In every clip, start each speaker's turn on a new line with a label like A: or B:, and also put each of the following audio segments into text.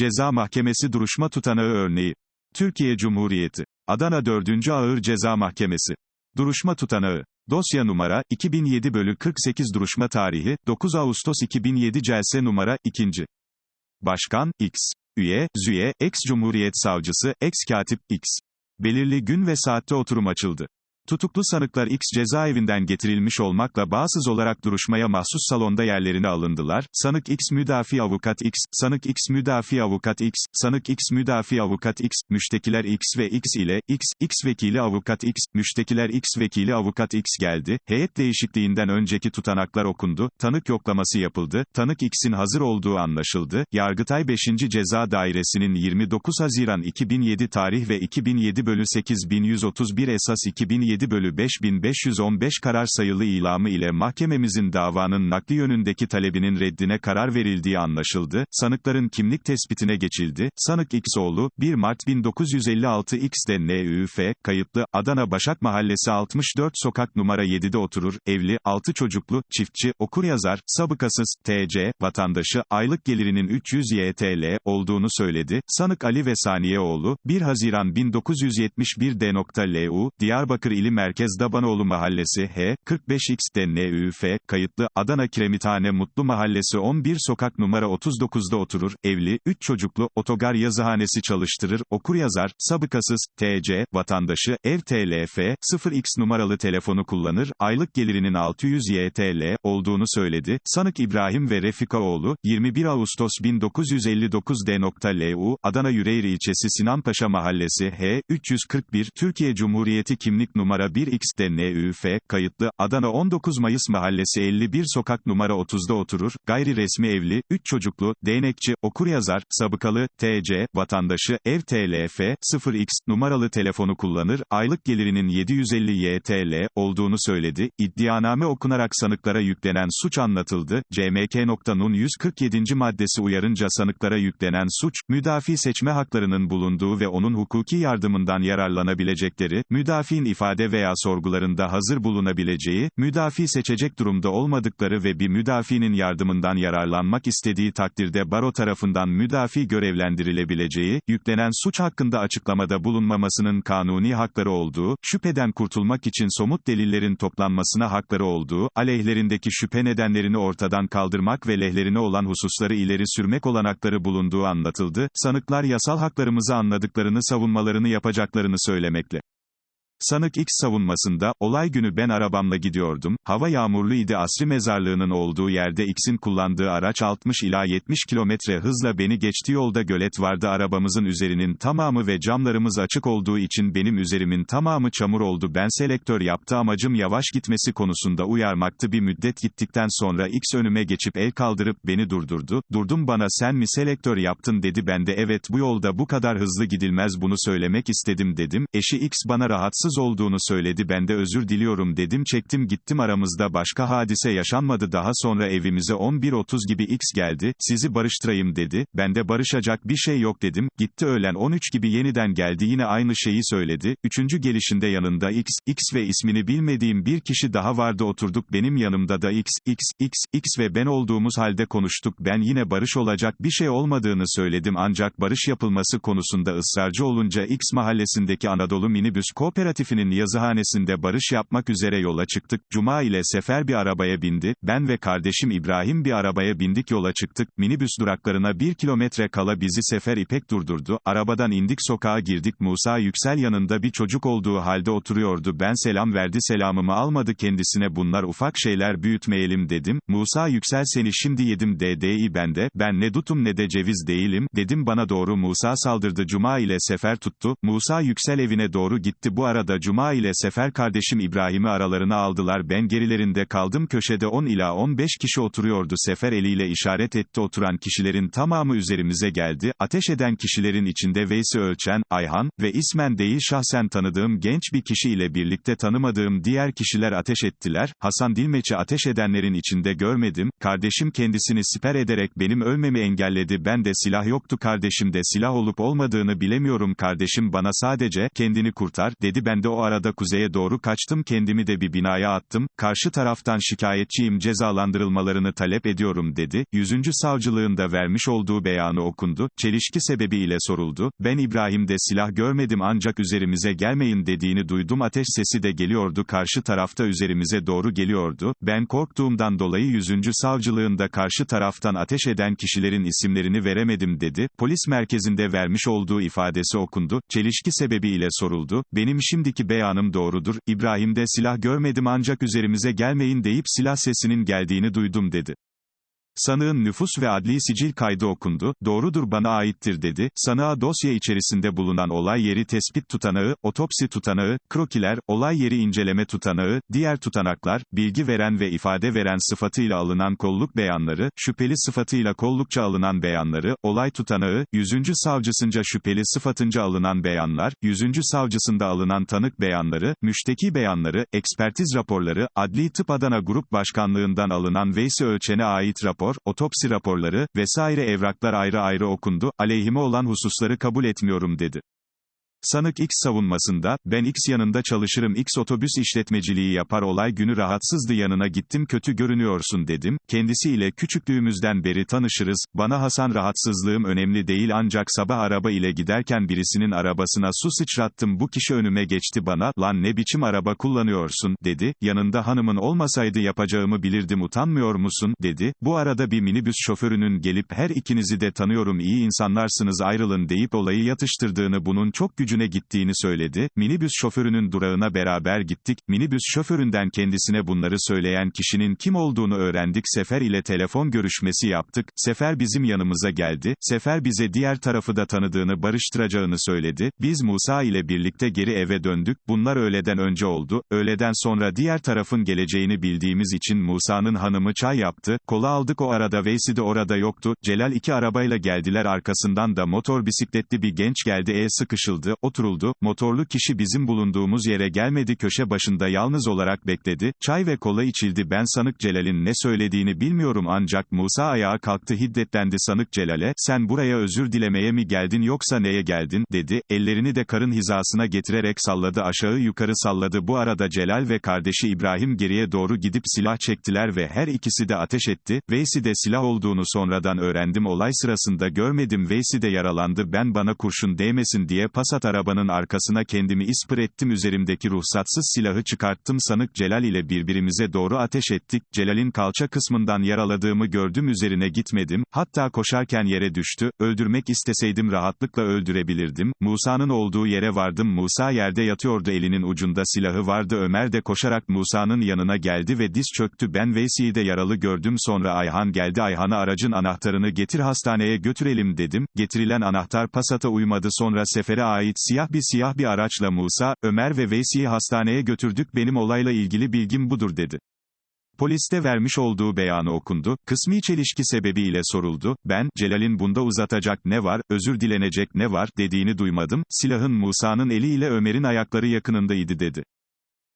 A: Ceza Mahkemesi duruşma tutanağı örneği. Türkiye Cumhuriyeti. Adana 4. Ağır Ceza Mahkemesi. Duruşma tutanağı. Dosya numara, 2007 bölü 48 duruşma tarihi, 9 Ağustos 2007 celse numara, 2. Başkan, X. Üye, Züye, Ex-Cumhuriyet Savcısı, Ex-Katip, X. Belirli gün ve saatte oturum açıldı. Tutuklu sanıklar X cezaevinden getirilmiş olmakla bağımsız olarak duruşmaya mahsus salonda yerlerine alındılar. Sanık X müdafi avukat X, sanık X müdafi avukat X, sanık X müdafi avukat X, müştekiler X ve X ile X, X vekili avukat X, müştekiler X vekili avukat X geldi. Heyet değişikliğinden önceki tutanaklar okundu. Tanık yoklaması yapıldı. Tanık X'in hazır olduğu anlaşıldı. Yargıtay 5. Ceza Dairesi'nin 29 Haziran 2007 tarih ve 2007 bölü 8131 esas 2007 bölü 5515 karar sayılı ilamı ile mahkememizin davanın nakli yönündeki talebinin reddine karar verildiği anlaşıldı. Sanıkların kimlik tespitine geçildi. Sanık X oğlu, 1 Mart 1956 X'de NÜF, kayıtlı, Adana Başak Mahallesi 64 sokak numara 7'de oturur, evli, 6 çocuklu, çiftçi, okuryazar, sabıkasız, TC, vatandaşı, aylık gelirinin 300 YTL olduğunu söyledi. Sanık Ali ve Saniyeoğlu, 1 Haziran 1971 D.Lu, Diyarbakır İli Merkez Dabanoğlu Mahallesi H, 45X DNÜF, kayıtlı, Adana Kiremithane Mutlu Mahallesi 11 sokak numara 39'da oturur, evli, 3 çocuklu, otogar yazıhanesi çalıştırır, okuryazar, sabıkasız, TC, vatandaşı, ev TLF, 0X numaralı telefonu kullanır, aylık gelirinin 600 YTL olduğunu söyledi. Sanık İbrahim ve Refikaoğlu, 21 Ağustos 1959 D.Lu, Adana Yüreğir ilçesi Sinanpaşa Mahallesi H, 341, Türkiye Cumhuriyeti kimlik numara 1X NÜF, kayıtlı, Adana 19 Mayıs Mahallesi 51 sokak numara 30'da oturur, gayri resmi evli, 3 çocuklu, değnekçi, okuryazar, sabıkalı, TC, vatandaşı, ev TLF, 0X, numaralı telefonu kullanır, aylık gelirinin 750 YTL olduğunu söyledi, iddianame okunarak sanıklara yüklenen suç anlatıldı, CMK.'nun 147. maddesi uyarınca sanıklara yüklenen suç, müdafi seçme haklarının bulunduğu ve onun hukuki yardımından yararlanabilecekleri, müdafiin ifade veya sorgularında hazır bulunabileceği, müdafi seçecek durumda olmadıkları ve bir müdafinin yardımından yararlanmak istediği takdirde baro tarafından müdafi görevlendirilebileceği, yüklenen suç hakkında açıklamada bulunmamasının kanuni hakları olduğu, şüpheden kurtulmak için somut delillerin toplanmasına hakları olduğu, aleyhlerindeki şüphe nedenlerini ortadan kaldırmak ve lehlerine olan hususları ileri sürmek olanakları bulunduğu anlatıldı, sanıklar yasal haklarımızı anladıklarını savunmalarını yapacaklarını söylemekle. Sanık X savunmasında, olay günü ben arabamla gidiyordum, hava yağmurlu idi Asri mezarlığının olduğu yerde X'in kullandığı araç 60 ila 70 kilometre hızla beni geçti yolda gölet vardı. Arabamızın üzerinin tamamı ve camlarımız açık olduğu için benim üzerimin tamamı çamur oldu. Ben selektör yaptı amacım yavaş gitmesi konusunda uyarmaktı. Bir müddet gittikten sonra X önüme geçip el kaldırıp beni durdurdu, durdum bana sen mi selektör yaptın? dedi. Ben de evet bu yolda bu kadar hızlı gidilmez bunu söylemek istedim. dedim, eşi X bana rahatsız rahatsız olduğunu söyledi ben de özür diliyorum dedim çektim gittim aramızda başka hadise yaşanmadı daha sonra evimize 11.30 gibi X geldi, sizi barıştırayım dedi, ben de barışacak bir şey yok dedim, gitti öğlen 13 gibi yeniden geldi yine aynı şeyi söyledi, üçüncü gelişinde yanında X, X ve ismini bilmediğim bir kişi daha vardı oturduk benim yanımda da X, X, X, X ve ben olduğumuz halde konuştuk ben yine barış olacak bir şey olmadığını söyledim ancak barış yapılması konusunda ısrarcı olunca X mahallesindeki Anadolu Minibüs Kooperatif Şerif'inin yazıhanesinde barış yapmak üzere yola çıktık. Cuma ile Sefer bir arabaya bindi, ben ve kardeşim İbrahim bir arabaya bindik yola çıktık. Minibüs duraklarına bir kilometre kala bizi Sefer İpek durdurdu. Arabadan indik sokağa girdik. Musa Yüksel yanında bir çocuk olduğu halde oturuyordu. Ben selam verdi selamımı almadı kendisine bunlar ufak şeyler büyütmeyelim dedim. Musa Yüksel seni şimdi yedim DD'yi bende, ben ne dutum ne de ceviz değilim, dedim bana doğru Musa saldırdı Cuma ile Sefer tuttu. Musa Yüksel evine doğru gitti bu arada Cuma ile Sefer kardeşim İbrahim'i aralarına aldılar. Ben gerilerinde kaldım. Köşede 10 ila 15 kişi oturuyordu. Sefer eliyle işaret etti. Oturan kişilerin tamamı üzerimize geldi, ateş eden kişilerin içinde Veysi Ölçen, Ayhan ve ismen değil şahsen tanıdığım genç bir kişi ile birlikte tanımadığım diğer kişiler ateş ettiler, Hasan Dilmeç'i ateş edenlerin içinde görmedim, kardeşim kendisini siper ederek benim ölmemi engelledi. Ben de silah yoktu. Kardeşimde silah olup olmadığını bilemiyorum. Kardeşim bana sadece, kendini kurtar, dedi. Ben ben de o arada kuzeye doğru kaçtım kendimi de bir binaya attım, karşı taraftan şikayetçiyim cezalandırılmalarını talep ediyorum dedi, 100. savcılığında vermiş olduğu beyanı okundu, çelişki sebebiyle soruldu, ben İbrahim'de silah görmedim ancak üzerimize gelmeyin dediğini duydum. Ateş sesi de geliyordu karşı tarafta üzerimize doğru geliyordu, ben korktuğumdan dolayı 100. savcılığında karşı taraftan ateş eden kişilerin isimlerini veremedim dedi, polis merkezinde vermiş olduğu ifadesi okundu, çelişki sebebiyle soruldu, benim şimdiki beyanım doğrudur, İbrahim'de silah görmedim ancak üzerimize gelmeyin deyip silah sesinin geldiğini duydum dedi. Sanığın nüfus ve adli sicil kaydı okundu, doğrudur bana aittir dedi, sanığa dosya içerisinde bulunan olay yeri tespit tutanağı, otopsi tutanağı, krokiler, olay yeri inceleme tutanağı, diğer tutanaklar, bilgi veren ve ifade veren sıfatıyla alınan kolluk beyanları, şüpheli sıfatıyla kollukça alınan beyanları, olay tutanağı, 100. savcısınca şüpheli sıfatınca alınan beyanlar, 100. savcısında alınan tanık beyanları, müşteki beyanları, ekspertiz raporları, Adli Tıp Adana Grup Başkanlığından alınan Veysi Ölçen'e ait rapor, otopsi raporları, vesaire evraklar ayrı ayrı okundu, aleyhime olan hususları kabul etmiyorum dedi. Sanık X savunmasında, ben X yanında çalışırım X otobüs işletmeciliği yapar olay günü rahatsızdı yanına gittim kötü görünüyorsun dedim, kendisiyle küçüklüğümüzden beri tanışırız, bana Hasan rahatsızlığım önemli değil ancak sabah araba ile giderken birisinin arabasına su sıçrattım bu kişi önüme geçti bana, lan ne biçim araba kullanıyorsun, dedi, yanında hanımın olmasaydı yapacağımı bilirdim utanmıyor musun, dedi, bu arada bir minibüs şoförünün gelip her ikinizi de tanıyorum iyi insanlarsınız ayrılın deyip olayı yatıştırdığını bunun çok gücü gücüne gittiğini söyledi, minibüs şoförünün durağına beraber gittik, minibüs şoföründen kendisine bunları söyleyen kişinin kim olduğunu öğrendik, Sefer ile telefon görüşmesi yaptık, Sefer bizim yanımıza geldi, Sefer bize diğer tarafı da tanıdığını barıştıracağını söyledi, biz Musa ile birlikte geri eve döndük, bunlar öğleden önce oldu, öğleden sonra diğer tarafın geleceğini bildiğimiz için Musa'nın hanımı çay yaptı, kola aldık. O arada Veysi de orada yoktu, Celal iki arabayla geldiler. Arkasından da motor bisikletli bir genç geldi. E sıkışıldı, oturuldu, motorlu kişi bizim bulunduğumuz yere gelmedi köşe başında yalnız olarak bekledi, çay ve kola içildi. Ben sanık Celal'in ne söylediğini bilmiyorum ancak Musa ayağa kalktı hiddetlendi. Sanık Celal'e, sen buraya özür dilemeye mi geldin yoksa neye geldin, dedi, ellerini de karın hizasına getirerek salladı aşağı yukarı salladı. Bu arada Celal ve kardeşi İbrahim geriye doğru gidip silah çektiler ve her ikisi de ateş etti, Veysi de silah olduğunu sonradan öğrendim. Olay sırasında görmedim. Veysi de yaralandı. Ben bana kurşun değmesin diye Passat arabanın arkasına kendimi ispır ettim üzerimdeki ruhsatsız silahı çıkarttım. Sanık Celal ile birbirimize doğru ateş ettik, Celal'in kalça kısmından yaraladığımı gördüm üzerine gitmedim, hatta koşarken yere düştü, öldürmek isteseydim rahatlıkla öldürebilirdim, Musa'nın olduğu yere vardım. Musa yerde yatıyordu elinin ucunda silahı vardı. Ömer de koşarak Musa'nın yanına geldi ve diz çöktü. Ben Veysi'yi de yaralı gördüm. Sonra Ayhan geldi. Ayhan'a aracın anahtarını getir hastaneye götürelim dedim, getirilen anahtar Passat'a uymadı. Sonra sefere ait siyah bir siyah bir araçla Musa, Ömer ve Veysi'yi hastaneye götürdük benim olayla ilgili bilgim budur dedi. Poliste vermiş olduğu beyanı okundu, kısmi çelişki sebebiyle soruldu, ben, Celal'in bunda uzatacak ne var, özür dilenecek ne var, dediğini duymadım, silahın Musa'nın eliyle Ömer'in ayakları yakınındaydı dedi.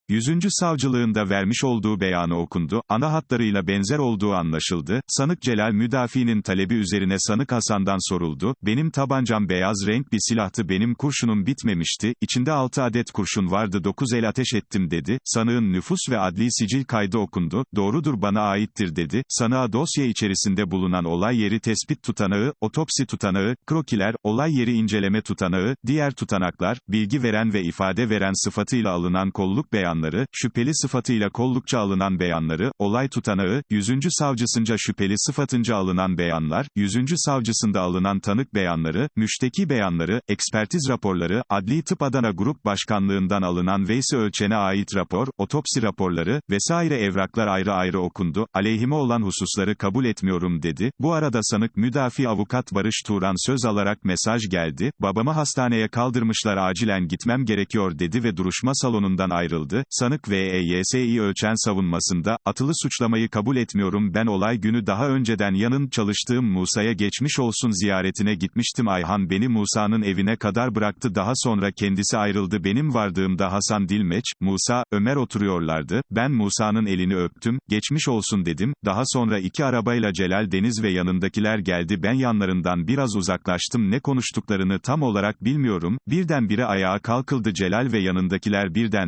A: Yüzüncü savcılığında vermiş olduğu beyanı okundu, ana hatlarıyla benzer olduğu anlaşıldı, sanık Celal müdafiinin talebi üzerine sanık Hasan'dan soruldu, benim tabancam beyaz renk bir silahtı benim kurşunum bitmemişti, içinde 6 adet kurşun vardı 9 el ateş ettim dedi, sanığın nüfus ve adli sicil kaydı okundu, doğrudur bana aittir dedi, sanığa dosya içerisinde bulunan olay yeri tespit tutanağı, otopsi tutanağı, krokiler, olay yeri inceleme tutanağı, diğer tutanaklar, bilgi veren ve ifade veren sıfatıyla alınan kolluk beyanı, beyanları, şüpheli sıfatıyla kollukça alınan beyanları, olay tutanağı, 100. savcısınca şüpheli sıfatınca alınan beyanlar, 100. savcısında alınan tanık beyanları, müşteki beyanları, ekspertiz raporları, Adli Tıp Adana Grup Başkanlığından alınan Veysi Ölçen'e ait rapor, otopsi raporları, vesaire evraklar ayrı ayrı okundu, aleyhime olan hususları kabul etmiyorum dedi, bu arada sanık müdafi avukat Barış Turan söz alarak mesaj geldi, babamı hastaneye kaldırmışlar acilen gitmem gerekiyor dedi ve duruşma salonundan ayrıldı, sanık VEYS'yi ölçen savunmasında, atılı suçlamayı kabul etmiyorum ben olay günü daha önceden yanın çalıştığım Musa'ya geçmiş olsun ziyaretine gitmiştim. Ayhan beni Musa'nın evine kadar bıraktı daha sonra kendisi ayrıldı. Benim vardığımda Hasan Dilmeç, Musa, Ömer oturuyorlardı, ben Musa'nın elini öptüm, geçmiş olsun dedim, daha sonra iki arabayla Celal Deniz ve yanındakiler geldi. Ben yanlarından biraz uzaklaştım. Ne konuştuklarını tam olarak bilmiyorum, birdenbire ayağa kalkıldı Celal ve yanındakiler birden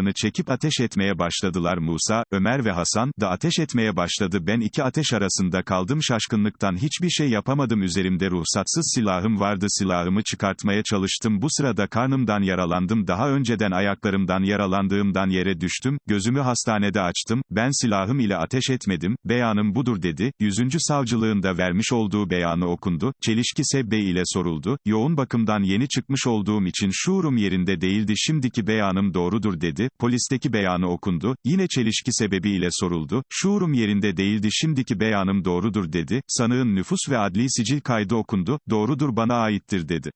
A: silahkarını çekip ateş etmeye başladılar Musa, Ömer ve Hasan, da ateş etmeye başladı. Ben iki ateş arasında kaldım şaşkınlıktan hiçbir şey yapamadım. Üzerimde ruhsatsız silahım vardı silahımı çıkartmaya çalıştım. Bu sırada karnımdan yaralandım. Daha önceden ayaklarımdan yaralandığımdan yere düştüm, gözümü hastanede açtım, ben silahım ile ateş etmedim, beyanım budur dedi, 100. savcılığında vermiş olduğu beyanı okundu, çelişki sebbe ile soruldu, yoğun bakımdan yeni çıkmış olduğum için şuurum yerinde değildi. Şimdiki beyanım doğrudur dedi, polisteki beyanı okundu, yine çelişki sebebiyle soruldu, şuurum yerinde değildi şimdiki beyanım doğrudur dedi, sanığın nüfus ve adli sicil kaydı okundu, doğrudur bana aittir dedi.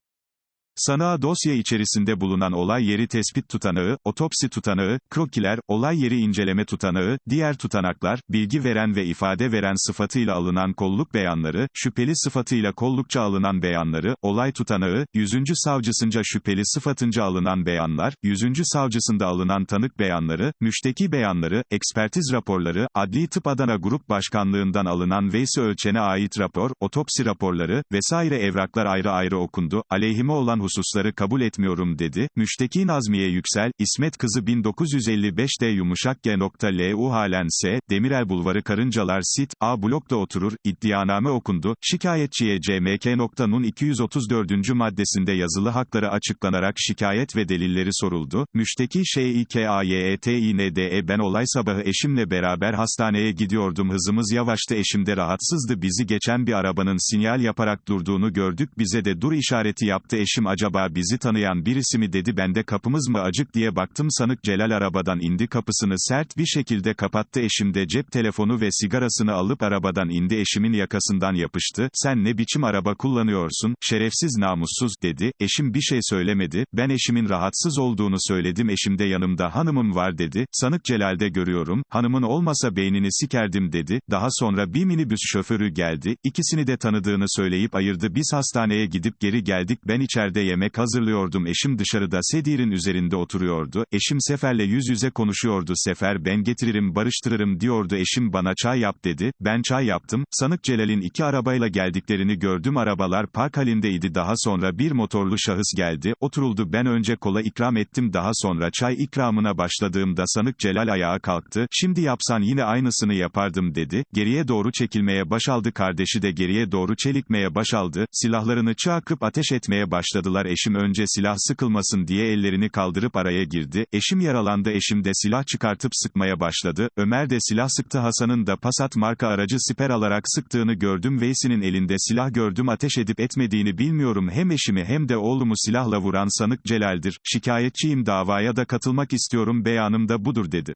A: Sanığa dosya içerisinde bulunan olay yeri tespit tutanağı, otopsi tutanağı, krokiler, olay yeri inceleme tutanağı, diğer tutanaklar, bilgi veren ve ifade veren sıfatıyla alınan kolluk beyanları, şüpheli sıfatıyla kollukça alınan beyanları, olay tutanağı, 100. savcısınca şüpheli sıfatınca alınan beyanlar, 100. savcısında alınan tanık beyanları, müşteki beyanları, ekspertiz raporları, Adli Tıp Adana Grup Başkanlığından alınan Veysi Ölçen'e ait rapor, otopsi raporları, vesaire evraklar ayrı ayrı okundu, aleyhime olan hususları kabul etmiyorum dedi. Müşteki Nazmiye Yüksel, İsmet Kızı 1955'te yumuşak G.Lu halen S, Demirel Bulvarı Karıncalar Sit, A blokta oturur, iddianame okundu, şikayetçiye CMK.'nun 234. maddesinde yazılı hakları açıklanarak şikayet ve delilleri soruldu. Müşteki ŞİKAYETİNDE ben olay sabahı eşimle beraber hastaneye gidiyordum hızımız yavaştı eşim de rahatsızdı bizi geçen bir arabanın sinyal yaparak durduğunu gördük bize de dur işareti yaptı eşim acaba bizi tanıyan birisi mi dedi ben de kapımız mı acık? diye baktım. Sanık Celal arabadan indi kapısını sert bir şekilde kapattı. Eşim de cep telefonu ve sigarasını alıp arabadan indi. Eşimin yakasından yapıştı, sen ne biçim araba kullanıyorsun, şerefsiz namussuz, dedi, eşim bir şey söylemedi, ben eşimin rahatsız olduğunu söyledim. Eşim de yanımda hanımım var dedi, sanık Celal'de görüyorum, hanımın olmasa beynini sikerdim dedi, daha sonra bir minibüs şoförü geldi, ikisini de tanıdığını söyleyip ayırdı. Biz hastaneye gidip geri geldik. Ben içeride yemek hazırlıyordum. Eşim dışarıda sedirin üzerinde oturuyordu, eşim Sefer'le yüz yüze konuşuyordu. Sefer ben getiririm barıştırırım diyordu. Eşim bana çay yap dedi, ben çay yaptım, sanık Celal'in iki arabayla geldiklerini gördüm. Arabalar park halindeydi. Daha sonra bir motorlu şahıs geldi, oturuldu. Ben önce kola ikram ettim. Daha sonra çay ikramına başladığımda sanık Celal ayağa kalktı, şimdi yapsan yine aynısını yapardım dedi, geriye doğru çekilmeye başaldı kardeşi de geriye doğru çelikmeye başaldı, silahlarını çakıp ateş etmeye başladılar eşim önce silah sıkılmasın diye ellerini kaldırıp araya girdi, eşim yaralandı eşim de silah çıkartıp sıkmaya başladı, Ömer de silah sıktı Hasan'ın da Passat marka aracı siper alarak sıktığını gördüm. Veysi'nin elinde silah gördüm ateş edip etmediğini bilmiyorum. Hem eşimi hem de oğlumu silahla vuran sanık Celal'dir, şikayetçiyim davaya da katılmak istiyorum beyanım da budur dedi.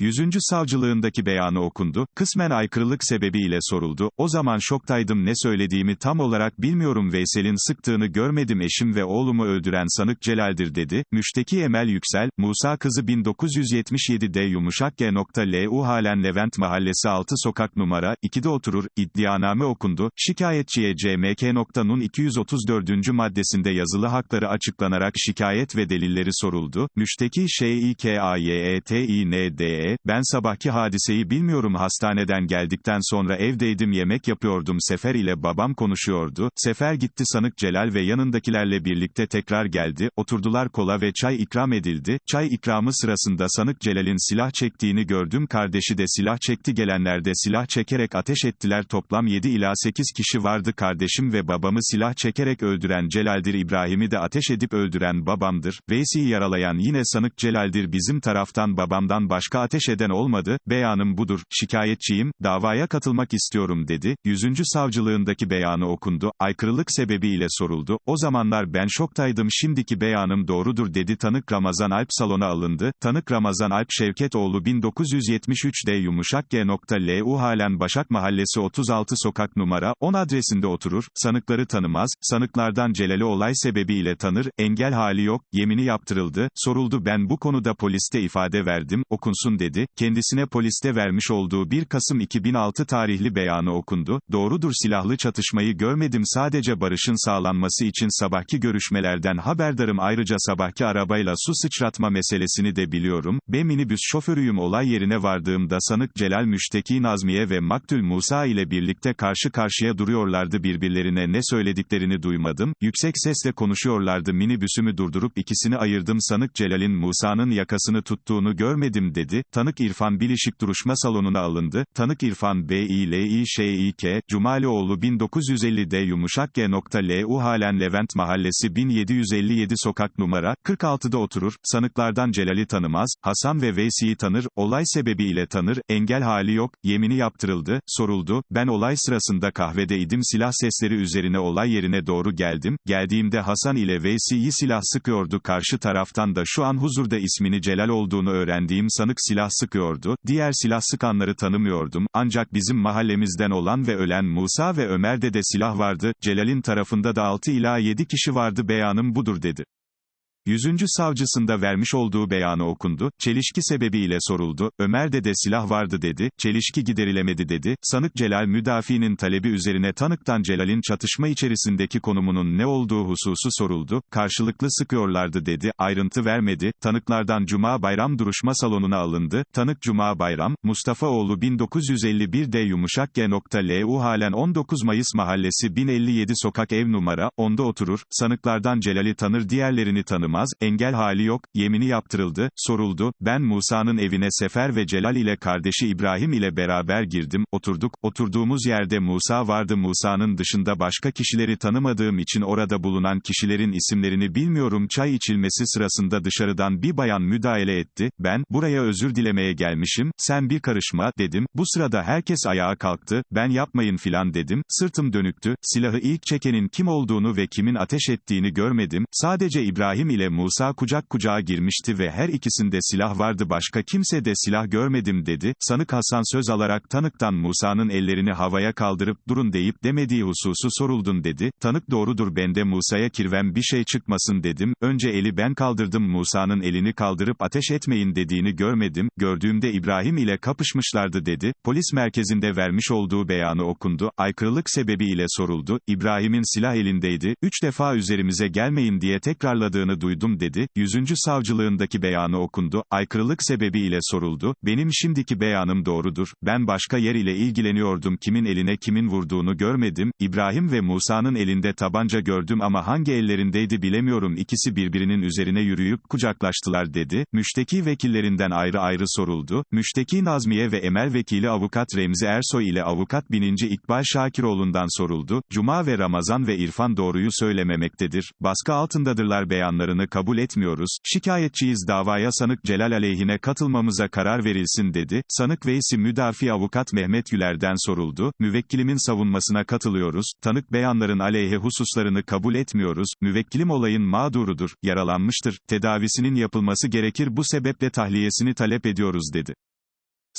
A: 100. savcılığındaki beyanı okundu, kısmen aykırılık sebebiyle soruldu, o zaman şoktaydım ne söylediğimi tam olarak bilmiyorum Veysel'in sıktığını görmedim eşim ve oğlumu öldüren sanık Celal'dir dedi, müşteki Emel Yüksel, Musa kızı 1977'de yumuşak G.Lu halen Levent Mahallesi 6 sokak numara, 2'de oturur, iddianame okundu, şikayetçiye CMK.'nun 234. maddesinde yazılı hakları açıklanarak şikayet ve delilleri soruldu, müşteki ŞİKAYETİNDE, ben sabahki hadiseyi bilmiyorum hastaneden geldikten sonra evdeydim yemek yapıyordum Sefer ile babam konuşuyordu, Sefer gitti sanık Celal ve yanındakilerle birlikte tekrar geldi, oturdular kola ve çay ikram edildi, çay ikramı sırasında sanık Celal'in silah çektiğini gördüm kardeşi de silah çekti gelenler de silah çekerek ateş ettiler toplam 7 ila 8 kişi vardı kardeşim ve babamı silah çekerek öldüren Celal'dir İbrahim'i de ateş edip öldüren babamdır, Veysi'yi yaralayan yine sanık Celal'dir bizim taraftan babamdan başka ateş ateş eden olmadı, beyanım budur, şikayetçiyim, davaya katılmak istiyorum dedi, 100. savcılığındaki beyanı okundu, aykırılık sebebiyle soruldu, o zamanlar ben şoktaydım şimdiki beyanım doğrudur dedi tanık Ramazan Alp salona alındı, tanık Ramazan Alp Şevketoğlu 1973'de yumuşak G.L.U. halen Başak Mahallesi 36 sokak numara, 10 adresinde oturur, sanıkları tanımaz, sanıklardan Celal'i olay sebebiyle tanır, engel hali yok, yemini yaptırıldı, soruldu ben bu konuda poliste ifade verdim, okunsun dedi, kendisine poliste vermiş olduğu 1 Kasım 2006 tarihli beyanı okundu, doğrudur silahlı çatışmayı görmedim sadece barışın sağlanması için sabahki görüşmelerden haberdarım. Ayrıca sabahki arabayla su sıçratma meselesini de biliyorum, ben minibüs şoförüyüm olay yerine vardığımda sanık Celal Müşteki Nazmiye ve Maktül Musa ile birlikte karşı karşıya duruyorlardı. Birbirlerine ne söylediklerini duymadım, yüksek sesle konuşuyorlardı. Minibüsümü durdurup ikisini ayırdım. Sanık Celal'in Musa'nın yakasını tuttuğunu görmedim dedi, tanık İrfan Bilişik duruşma salonuna alındı, tanık İrfan B. İ. L. İ. Ş. İ. K. Cumalioğlu 1950'de yumuşak G. L. U. halen Levent Mahallesi 1757 sokak numara, 46'da oturur, sanıklardan Celal'i tanımaz, Hasan ve Veysi'yi tanır, olay sebebiyle tanır, engel hali yok, yemini yaptırıldı, soruldu, ben olay sırasında kahvede idim silah sesleri üzerine olay yerine doğru geldim, geldiğimde Hasan ile Veysi'yi silah sıkıyordu karşı taraftan da şu an huzurda ismini Celal olduğunu öğrendiğim sanık silah sıkıyordu, diğer silah sıkanları tanımıyordum, ancak bizim mahallemizden olan ve ölen Musa ve Ömer'de de silah vardı, Celal'in tarafında da 6 ila 7 kişi vardı beyanım budur dedi. Yüzüncü savcısında vermiş olduğu beyanı okundu, çelişki sebebiyle soruldu, Ömer'de de silah vardı dedi, çelişki giderilemedi dedi, sanık Celal müdafiinin talebi üzerine tanıktan Celal'in çatışma içerisindeki konumunun ne olduğu hususu soruldu, karşılıklı sıkıyorlardı dedi, ayrıntı vermedi, tanıklardan Cuma Bayram duruşma salonuna alındı, tanık Cuma Bayram, Mustafaoğlu 1951'de yumuşak G.L.U. halen 19 Mayıs Mahallesi 1057 sokak ev numara, 10'da oturur, sanıklardan Celal'i tanır diğerlerini tanımaz, engel hali yok, yemini yaptırıldı, soruldu, ben Musa'nın evine Sefer ve Celal ile kardeşi İbrahim ile beraber girdim, oturduk, oturduğumuz yerde Musa vardı Musa'nın dışında başka kişileri tanımadığım için orada bulunan kişilerin isimlerini bilmiyorum çay içilmesi sırasında dışarıdan bir bayan müdahale etti, ben, buraya özür dilemeye gelmişim, sen bir karışma, dedim, bu sırada herkes ayağa kalktı, ben yapmayın filan dedim, sırtım dönüktü, silahı ilk çekenin kim olduğunu ve kimin ateş ettiğini görmedim, sadece İbrahim ile Musa kucak kucağa girmişti ve her ikisinde silah vardı başka kimse de silah görmedim dedi, sanık Hasan söz alarak tanıktan Musa'nın ellerini havaya kaldırıp durun deyip demediği hususu soruldun dedi, tanık doğrudur bende Musa'ya kirven bir şey çıkmasın dedim, önce eli ben kaldırdım Musa'nın elini kaldırıp ateş etmeyin dediğini görmedim, gördüğümde İbrahim ile kapışmışlardı dedi, polis merkezinde vermiş olduğu beyanı okundu, aykırılık sebebiyle soruldu, İbrahim'in silah elindeydi, üç defa üzerimize gelmeyin diye tekrarladığını duydum dedi, 100. savcılığındaki beyanı okundu, aykırılık sebebiyle soruldu, benim şimdiki beyanım doğrudur, ben başka yer ile ilgileniyordum. Kimin eline kimin vurduğunu görmedim, İbrahim ve Musa'nın elinde tabanca gördüm ama hangi ellerindeydi bilemiyorum. İkisi birbirinin üzerine yürüyüp kucaklaştılar dedi, müşteki vekillerinden ayrı ayrı soruldu, müşteki Nazmiye ve emel vekili avukat Remzi Ersoy ile avukat bininci İkbal Şakiroğlu'ndan soruldu, Cuma ve Ramazan ve İrfan doğruyu söylememektedir, baskı altındadırlar beyanlarını kabul etmiyoruz, şikayetçiyiz davaya sanık Celal aleyhine katılmamıza karar verilsin dedi, sanık Veysi müdafi avukat Mehmet Güler'den soruldu, müvekkilimin savunmasına katılıyoruz, tanık beyanların aleyhe hususlarını kabul etmiyoruz, müvekkilim olayın mağdurudur, yaralanmıştır, tedavisinin yapılması gerekir. Bu sebeple tahliyesini talep ediyoruz dedi.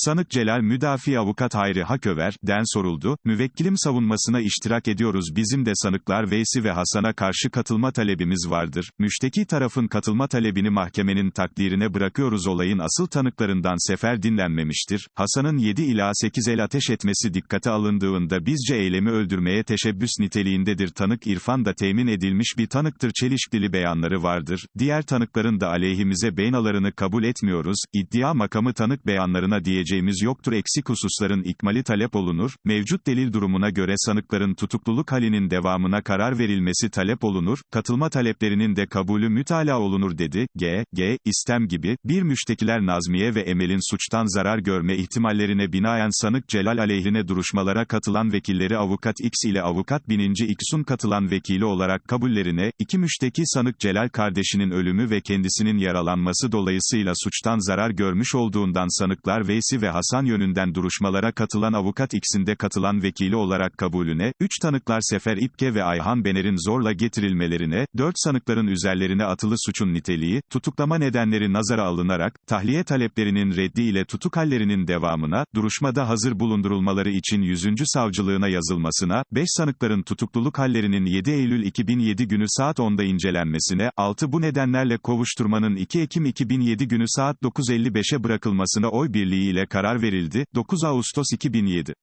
A: Sanık Celal Müdafi Avukat Hayri Haköver, den soruldu, müvekkilim savunmasına iştirak ediyoruz bizim de sanıklar Veysi ve Hasan'a karşı katılma talebimiz vardır. Müşteki tarafın katılma talebini mahkemenin takdirine bırakıyoruz olayın asıl tanıklarından sefer dinlenmemiştir. Hasan'ın 7 ila 8 el ateş etmesi dikkate alındığında bizce eylemi öldürmeye teşebbüs niteliğindedir. Tanık İrfan da temin edilmiş bir tanıktır çelişkili beyanları vardır. Diğer tanıkların da aleyhimize beynalarını kabul etmiyoruz. İddia makamı tanık beyanlarına diyecek söyleyeceğimiz yoktur. Eksik hususların ikmali talep olunur, mevcut delil durumuna göre sanıkların tutukluluk halinin devamına karar verilmesi talep olunur, katılma taleplerinin de kabulü mütala olunur dedi, G, G, istem gibi, bir müştekiler Nazmiye ve Emel'in suçtan zarar görme ihtimallerine binaen sanık Celal aleyhine duruşmalara katılan vekilleri avukat X ile avukat bininci X'un katılan vekili olarak kabullerine, iki müşteki sanık Celal kardeşinin ölümü ve kendisinin yaralanması dolayısıyla suçtan zarar görmüş olduğundan sanıklar Veysi ve Hasan yönünden duruşmalara katılan avukat X'in de katılan vekili olarak kabulüne, üç tanıklar Sefer İpke ve Ayhan Bener'in zorla getirilmelerine, dört sanıkların üzerlerine atılı suçun niteliği, tutuklama nedenleri nazara alınarak, tahliye taleplerinin reddi ile tutuk hallerinin devamına, duruşmada hazır bulundurulmaları için 100. savcılığına yazılmasına, 5 sanıkların tutukluluk hallerinin 7 Eylül 2007 günü saat 10'da incelenmesine, 6 bu nedenlerle kovuşturmanın 2 Ekim 2007 günü saat 9.55'e bırakılmasına oy birliği ile karar verildi, 9 Ağustos 2007.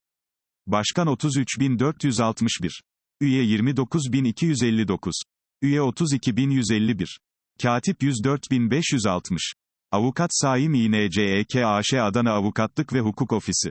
A: Başkan 33.461. Üye 29.259. Üye 32.151. Katip 104.560. Avukat Saim İNCEK AŞ Adana Avukatlık ve Hukuk Ofisi